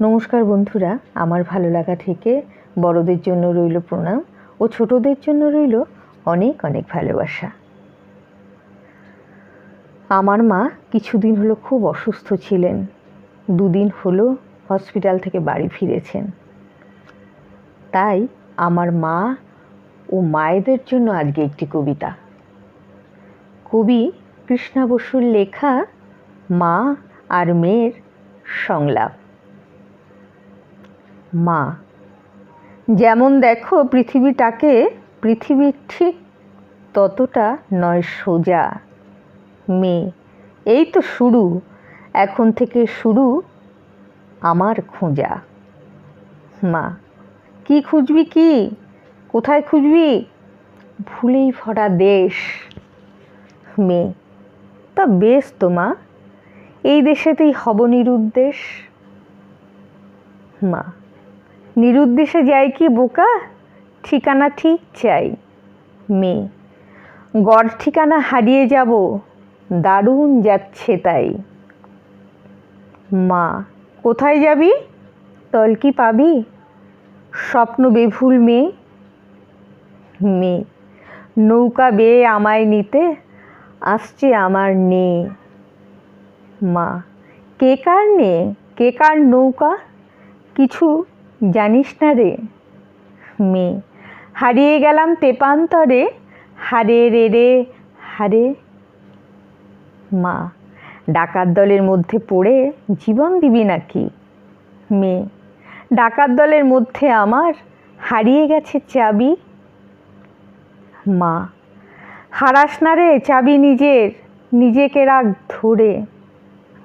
নমস্কার বন্ধুরা, আমার ভালো লাগা থেকে বড়দের জন্য রইল প্রণাম ও ছোটদের জন্য রইল অনেক অনেক ভালোবাসা। আমার মা কিছুদিন হলো খুব অসুস্থ ছিলেন, দুদিন হলো হসপিটাল থেকে বাড়ি ফিরেছেন। তাই আমার মা ও মায়েদের জন্য আজকে একটি কবিতা। কবি কৃষ্ণা বসুর লেখা মা আর মেয়ের সংলাপ। মা। যেমন দেখো পৃথিবীটাকে পৃথিবীর ঠিক ততটা নয় সোজা। মেয়ে, এই তো শুরু। এখন থেকে শুরু আমার খোঁজা। মা, কি খুঁজবি কি? কোথায় খুঁজবি? ভুলেই ভরা দেশ। মেয়ে, তা বেশ তো মা। এই দেশেতেই হব নিরুদ্দেশ মা নিরুদ্দেশে যাই কি বোকা? ঠিকানা ঠিক চাই, মেয়ে। গড় ঠিকানা হারিয়ে যাব, দারুণ যাচ্ছে তাই। মা, কোথায় যাবি? তল কি পাবি? স্বপ্ন বেভুল মেয়ে। মেয়ে, নৌকা বেয়ে আমায় নিতে আসছে আমার নে মা, কে কার নে কে কার নৌকা? কিছু জানিস না রে। মেয়ে, হারিয়ে গেলাম তেপান্তরে। হারে রে রে, হারে। মা, ডাকাত দলের মধ্যে পড়ে জীবন দিবি নাকি? মেয়ে, ডাকাত দলের মধ্যে আমার হারিয়ে গেছে চাবি? মা, হারাস না রে চাবি নিজের, নিজেকে রাখ ধরে।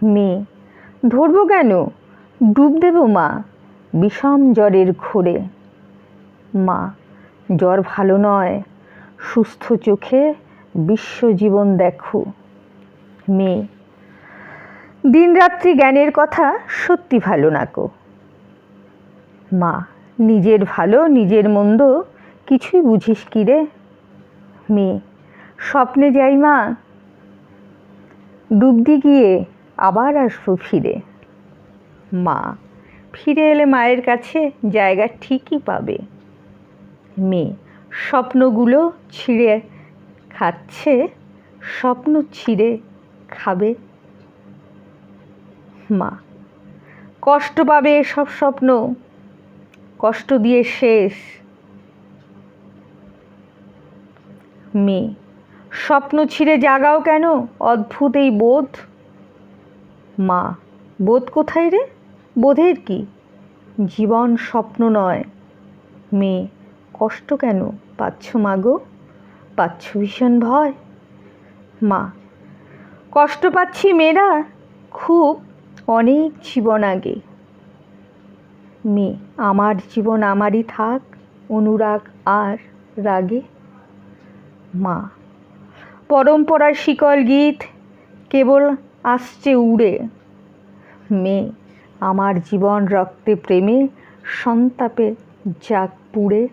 মেয়ে, ধরবো কেন? ডুব দেব মা। বিষম জ্বরের ঘোরে। মা, জ্বর ভালো নয়। সুস্থ চোখে বিশ্বজীবন দেখো। মেয়ে, দিনরাত্রি জ্ঞানের কথা সত্যি ভালো নাকো মা, নিজের ভালো, নিজের মন্দ কিছুই বুঝিস কি রে? মেয়ে, স্বপ্নে যাই মা। ডুবদি গিয়ে আবার আসব ফিরে। মা ফিরে এলে মায়ের কাছে জায়গা ঠিকই পাবে। মেয়ে, স্বপ্নগুলো ছিঁড়ে খাচ্ছে, স্বপ্ন ছিঁড়ে খাবে। মা, কষ্ট পাবে সব স্বপ্ন, কষ্ট দিয়ে শেষ। মেয়ে, স্বপ্ন ছিঁড়ে জাগাও কেন অদ্ভুত এই বোধ? মা, বোধ কোথায় রে? বোধের কি? জীবন স্বপ্ন নয়। মেয়ে, কষ্ট কেন? পাচ্ছ মাগো পাচ্ছ ভীষণ ভয়? মা, কষ্ট পাচ্ছি মেয়েরা খুব অনেক জীবন আগে। মেয়ে, আমার জীবন আমারই থাক, অনুরাগ আর রাগে। মা, পরম্পরার শিকল গীত কেবল আসছে উড়ে। মেয়ে আমার জীবন রক্তে প্রেমে, সন্তাপে যাক পুড়ে।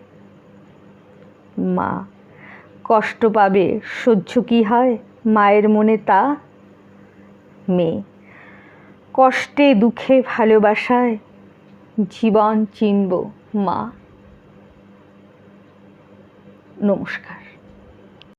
মা, কষ্ট পাবে, সহ্য কি হয় মায়ের মনে তা? মেয়ে, কষ্টে, দুঃখে ভালোবাসায় জীবন চিনব মা। নমস্কার।